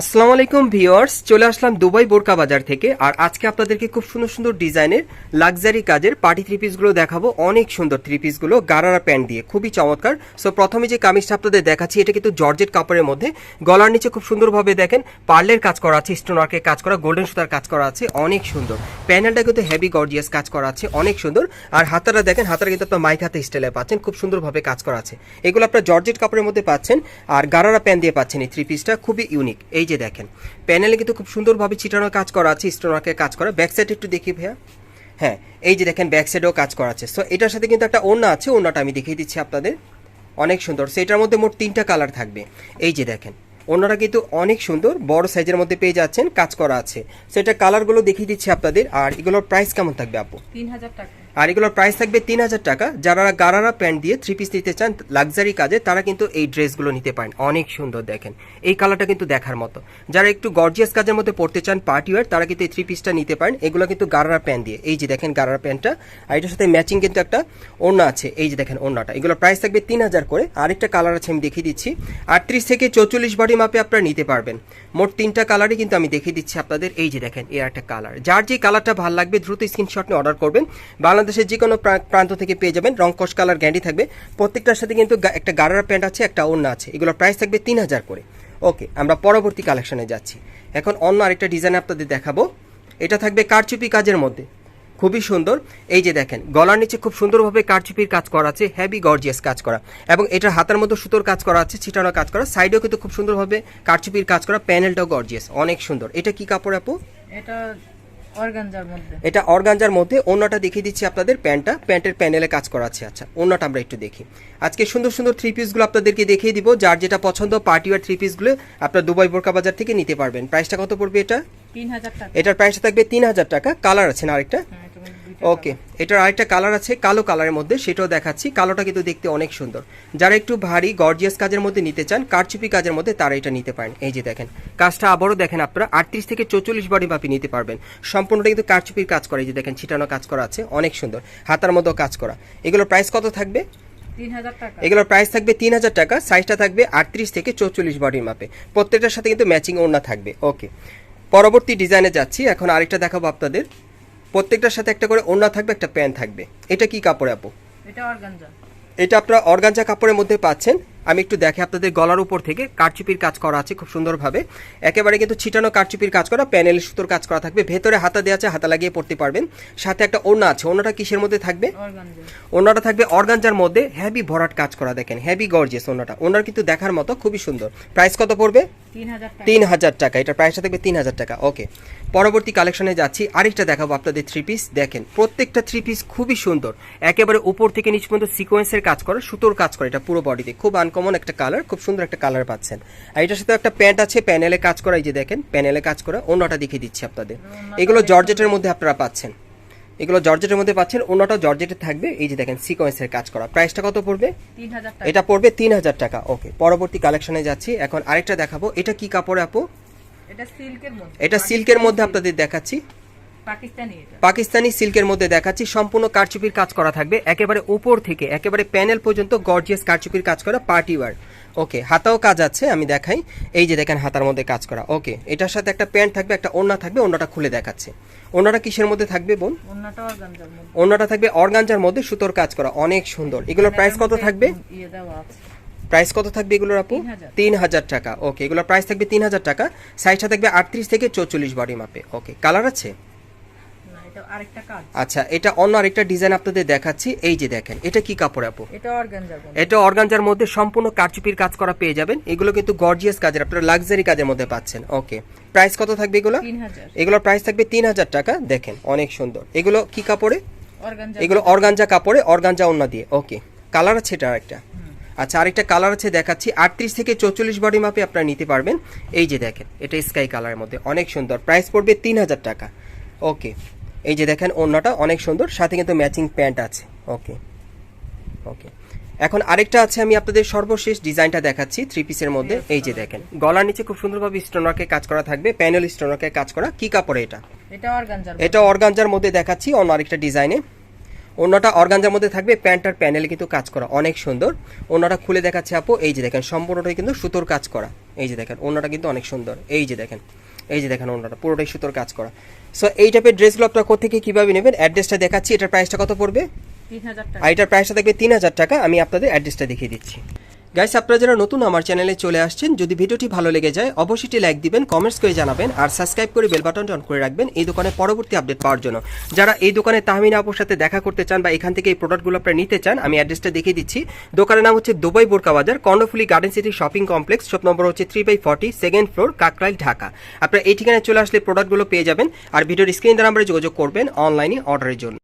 আসসালামু আলাইকুম ভিওয়ার্স চলে আসলাম দুবাই বোরকা বাজার থেকে। আর আজকে আপনাদেরকে খুব সুন্দর সুন্দর ডিজাইনের লাক্সারি কাজের পার্টি থ্রি পিসগুলো দেখাবো। অনেক সুন্দর থ্রি পিসগুলো, গারারা প্যান্ট দিয়ে, খুবই চমৎকার। সো প্রথমে যে কামিজটা আপনাদের দেখাচ্ছি, এটা কিন্তু জর্জেট কাপড়ের মধ্যে। গলার নিচে খুব সুন্দরভাবে দেখেন, পার্লের কাজ করা আছে স্টোন ওয়ার্কের কাজ করা, গোল্ডেন সুতার কাজ করা আছে, অনেক সুন্দর। প্যানেলটা কিন্তু হেভি গর্জিয়াস কাজ করা আছে, অনেক সুন্দর। আর হাতারা দেখেন হাতারা কিন্তু আপনার মাইক হাতে স্টাইলে পাচ্ছেন, খুব সুন্দরভাবে কাজ করা আছে। এগুলো আপনার জর্জেট কাপড়ের মধ্যে পাচ্ছেন, আর গারারা প্যান দিয়ে পাচ্ছেন এই থ্রি পিসটা খুবই ইউনিক এই যে দেখেন প্যানেলে কিন্তু খুব সুন্দরভাবে চিটানো কাজ করা আছে স্টোন ওয়ার্কের কাজ করা। ব্যাক সাইড একটু দেখি ভাইয়া। হ্যাঁ এই যে দেখেন ব্যাক সাইডেও কাজ করা আছে। সো এটার সাথে কিন্তু একটা ওড়না আছে, ওড়নাটা আমি দেখিয়ে দিচ্ছি আপনাদের। অনেক সুন্দর। সেটার মধ্যে মোট তিনটা কালার থাকবে। এই যে দেখেন ওনারা কিন্তু অনেক সুন্দর। বড় সাইজের মধ্যে পেয়ে যাচ্ছেন, কাজ করা আছে। সেটা কালারগুলো দেখিয়ে দিচ্ছি আপনাদের। আর এগুলোর প্রাইস কেমন থাকবে আপু? তিন হাজার টাকা। আর এগুলোর প্রাইস থাকবে তিন হাজার টাকা। যারা গারারা প্যান্ট দিয়ে থ্রি পিস নিতে চান লাক্সারি কাজে, তারা কিন্তু এই ড্রেসগুলো নিতে পারেন। অনেক সুন্দর দেখেন। এই কালারটা কিন্তু দেখার মতো। যারা একটু গর্জিয়াস কাজের মধ্যে পড়তে চান পার্টি ওয়ার তারা কিন্তু এই থ্রি পিসটা নিতে পারেন। এগুলো কিন্তু গারারা প্যান্ট দিয়ে। এই যে দেখেন গারারা প্যান্টটা আর এটার সাথে ম্যাচিং কিন্তু একটা ওড়না আছে। এই যে দেখেন ওড়নাটা। এগুলো প্রাইস থাকবে তিন হাজার করে। আরেকটা কালার আছে আমি দেখিয়ে দিচ্ছি। আটত্রিশ থেকে চৌচল্লিশ বডি মাপে আপনারা নিতে পারবেন। মোট তিনটা কালারই কিন্তু আমি দেখিয়ে দিচ্ছি আপনাদের। এই যে দেখেন এর একটা কালার যার যে কালারটা ভালো লাগবে, দ্রুত স্ক্রিনশট নিয়ে অর্ডার করবেন। বাংলাদেশের যে কোনো প্রা- প্রান্ত থেকে পেয়ে যাবেন রং কস কালার গ্যান্ডি থাকবে। প্রত্যেকটার সাথে কিন্তু একটা গারারা প্যান্ট আছে, একটা অন্য আছে। এগুলোর প্রাইস থাকবে তিন হাজার করে। ওকে আমরা পরবর্তী কালেকশনে যাচ্ছি। এখন অন্য আরেকটা ডিজাইন আপনাদের দেখাবো। এটা থাকবে কারচুপি কাজের মধ্যে। খুবই সুন্দর। এই যে দেখেন, গলার নিচে খুব সুন্দরভাবে কারচুপির কাজ করা আছে হেভি গর্জিয়াস কাজ করা। এবং এটার হাতের মধ্যে সুতোর কাজ করা আছে, ছিটানো কাজ করা। সাইডেও কিন্তু খুব সুন্দরভাবে কারচুপির কাজ করা প্যানেলটাও গর্জিয়াস অনেক সুন্দর। এটা কি কাপড় আপু? এটা অর্গানজার মধ্যে। এটা অর্গানজার মধ্যে অন্যটা দেখিয়ে দিচ্ছি আপনাদের প্যান্টটা। প্যান্টের প্যানেলে কাজ করা আছে আচ্ছা। অন্যটা আমরা একটু দেখি। আজকে সুন্দর সুন্দর থ্রি পিসগুলো আপনাদেরকে দেখিয়ে দিব। যার যেটা পছন্দ পার্টি ওয়ার থ্রি পিসগুলো আপনার দুবাই বোরকা বাজার থেকে নিতে পারবেন। প্রাইসটা কত পড়বে এটা? এটার প্রাইসটা থাকবে তিন হাজার টাকা। কালার আছে না আরেকটা? ওকে এটার আরেকটা কালার আছে কালো কালারের মধ্যে সেটাও দেখাচ্ছি। কালোটা কিন্তু দেখতে অনেক সুন্দর। যারা একটু ভারী গর্জিয়াস কাজের মধ্যে নিতে চান কারচুপি কাজের মধ্যে তারা এটা নিতে পারেন। এই যে দেখেন কাজটা আবারও দেখেন আপনারা আটত্রিশ থেকে চৌচল্লিশ বডি মাপি নিতে পারবেন। সম্পূর্ণটা কিন্তু কারচুপির কাজ করে এই যে দেখেন ছিটানো কাজ করা আছে অনেক সুন্দর। হাতার মধ্যেও কাজ করা। এগুলোর প্রাইস কত থাকবে? এগুলোর প্রাইস থাকবে তিন হাজার টাকা সাইজটা থাকবে আটত্রিশ থেকে চৌচল্লিশ বডির মাপে। প্রত্যেকটার সাথে কিন্তু ম্যাচিং ওড়না থাকবে। ওকে পরবর্তী ডিজাইনে যাচ্ছি। এখন আরেকটা দেখাবো আপনাদের। প্রত্যেকটার সাথে একটা করে ওড়না থাকবে একটা প্যান্ট থাকবে। এটা কি কাপড় আপু? এটা অর্গানজা। এটা আপনারা অর্গানজা কাপড়ের মধ্যে পাচ্ছেন। আমি একটু দেখে আপনাদের গলার উপর থেকে কারচুপির কাজ করা আছে খুব সুন্দরভাবে। একেবারে কিন্তু ছিটানো কারচুপির কাজ করা প্যানেল সুতোর কাজ করা থাকবে। ভেতরে হাতা দেওয়া আছে হাতা লাগিয়ে পড়তে পারবেন। সাথে একটা ওড়না আছে ওড়নাটা কিসের মধ্যে থাকবে? ওড়নাটা থাকবে অর্গানজার মধ্যে। হেভি ভরাট কাজ করা দেখেন। হেভি গর্জিয়াস ওড়নাটা। ওনার কিন্তু দেখার মতো খুবই সুন্দর। প্রাইস কত পড়বে? তিন হাজার টাকা। তিন হাজার টাকা এটা প্রাইসটা থাকবে তিন হাজার টাকা। ওকে পরবর্তী কালেকশনে যাচ্ছি। আরেকটা দেখাবো আপনাদের থ্রি পিস দেখেন প্রত্যেকটা থ্রি পিস খুবই সুন্দর। একেবারে উপর থেকে নিচ পর্যন্ত সিকোয়েন্সের কাজ করে সুতোর কাজ করে এটা পুরো বডিতে খুব আনকমন একটা কালার খুব সুন্দর একটা কালার পাচ্ছেন। আর এটার সাথে একটা প্যান্ট আছে প্যানেলে কাজ করা এই যে দেখেন প্যানেলে কাজ করা অন্যটা দেখিয়ে দিচ্ছি আপনাদের। এগুলো জর্জেটের মধ্যে আপনারা পাচ্ছেন। এগুলো জর্জেটের মধ্যে পাচ্ছেন অন্যটা জর্জেটের থাকবে। এই যে দেখেন সিকোয়েন্সের কাজ করা। প্রাইসটা কত পড়বে? এটা পড়বে তিন হাজার টাকা। ওকে পরবর্তী কালেকশনে যাচ্ছি। এখন আরেকটা দেখাবো। এটা কি কাপড় আপু? এটা সিল্কের মধ্যে। এটা সিল্কের মধ্যে আপনাদের দেখাচ্ছি। পাকিস্তানি সিল্কের মধ্যে দেখাচ্ছি সম্পূর্ণ কারচুপির কাজ করা থাকবে একেবারে উপর থেকে একেবারে প্যানেল পর্যন্ত গর্জিয়াস কারচুপির কাজ করা পার্টি ওয়ার ওকে হাতাও কাজ আছে আমি দেখাই। এই যে দেখেন হাতার মধ্যে কাজ করা। ওকে এটার সাথে একটা প্যান্ট থাকবে একটা ওড়না থাকবে ওড়নাটা খুলে দেখাচ্ছে। ওড়নাটা কিসের মধ্যে থাকবে বোন? ওড়নাটা থাকবে অর্গানজার মধ্যে সুতোর কাজ করা অনেক সুন্দর। এগুলোর প্রাইস কত থাকবে? ইয়ে প্রাইস কত থাকবে এগুলোর আপু? তিন হাজার। টাকা। ওকে এগুলোর প্রাইস থাকবে তিন হাজার টাকা। সাইজটা থাকবে আটত্রিশ থেকে চৌচল্লিশ বডি মাপে ওকে কালার আছে না এটা আরেকটা কাজ আচ্ছা এটা অন্য আরেকটা ডিজাইন আপনাদের দেখাচ্ছি। এই যে দেখেন এটা কি কাপড় আপু? এটা এটা অর্গানজার মধ্যে সম্পূর্ণ কারচুপির কাজ করা পেয়ে যাবেন। এগুলো কিন্তু গর্জিয়াস কাজের আপনারা লাক্সারি কাজের মধ্যে পাচ্ছেন। ওকে প্রাইস কত থাকবে এগুলো? এগুলোর প্রাইস থাকবে তিন হাজার টাকা। দেখেন অনেক সুন্দর। এগুলো কি কাপড়ে? এগুলো অর্গানজা কাপড়ে অর্গানজা অন্য দিয়ে। ওকে কালার আছে এটা আরেকটা। আচ্ছা আরেকটা কালার আছে দেখাচ্ছি। আটত্রিশ থেকে চৌচল্লিশ বডি মাপে আপনারা নিতে পারবেন। এই যে দেখেন এটা স্কাই কালারের মধ্যে। অনেক সুন্দর। প্রাইস পড়বে তিন হাজার টাকা। ওকে এই যে দেখেন অন্যটা অনেক সুন্দর সাথে কিন্তু ম্যাচিং প্যান্ট আছে। ওকে ওকে এখন আরেকটা আছে আমি আপনাদের সর্বশেষ ডিজাইনটা দেখাচ্ছি থ্রি পিসের মধ্যে। এই যে দেখেন গলার নিচে খুব সুন্দরভাবে স্টোনারকে কাজ করা থাকবে প্যানেল স্টোনারকে কাজ করা কি কাপড়ে এটা? এটা অর্গানজার এটা অর্গানজার মধ্যে দেখাচ্ছি অন্য আরেকটা ডিজাইনে। অন্যটা অর্গানজার মধ্যে থাকবে প্যান্ট আর প্যানেলে কিন্তু কাজ করা অনেক সুন্দর। অন্যটা খুলে দেখাচ্ছে আপু এই যে দেখেন সম্পূর্ণটাই কিন্তু সুতোর কাজ করা। এই যে দেখেন অন্যটা কিন্তু অনেক সুন্দর। এই যে দেখেন এই যে দেখেন অন্যটা পুরোটাই সুতোর কাজ করা। সো এই টাইপের ড্রেসগুলো আপনারা কোথেকে কীভাবে নেবেন? অ্যাড্রেসটা দেখাচ্ছি এটার প্রাইসটা কত পড়বে? তিন হাজার টাকা। আর এটার প্রাইসটা থাকবে তিন হাজার টাকা আমি আপনাদের অ্যাড্রেসটা দেখিয়ে দিচ্ছি। গাইস আপনারা যারা নতুন আমার চ্যানেলে চলে আসছেন, যদি ভিডিওটি ভালো লেগে যায়, অবশ্যই লাইক দিবেন কমেন্টস করে জানাবেন, আর সাবস্ক্রাইব করে বেল বাটনটা অন করে রাখবেন এই দোকানে পরবর্তী আপডেট পাওয়ার জন্য। যারা এই দোকানে তাহমিনা আপুর সাথে দেখা করতে চান বা এখান থেকে এই প্রোডাক্টগুলো আপনারা নিতে চান, আমি অ্যাড্রেসটা দেখিয়ে দিচ্ছি। দোকানের নাম হচ্ছে দুবাই বোরকা বাজার, Karnaphuli garden city shopping complex shop number হচ্ছে three by forty second floor Kakrail, Dhaka. আপনারা এই ঠিকানায় চলে আসলে প্রোডাক্টগুলো পেয়ে যাবেন, আর ভিডিওর স্ক্রিন নাম্বারে যোগাযোগ করবেন অনলাইনে অর্ডারের জন্য।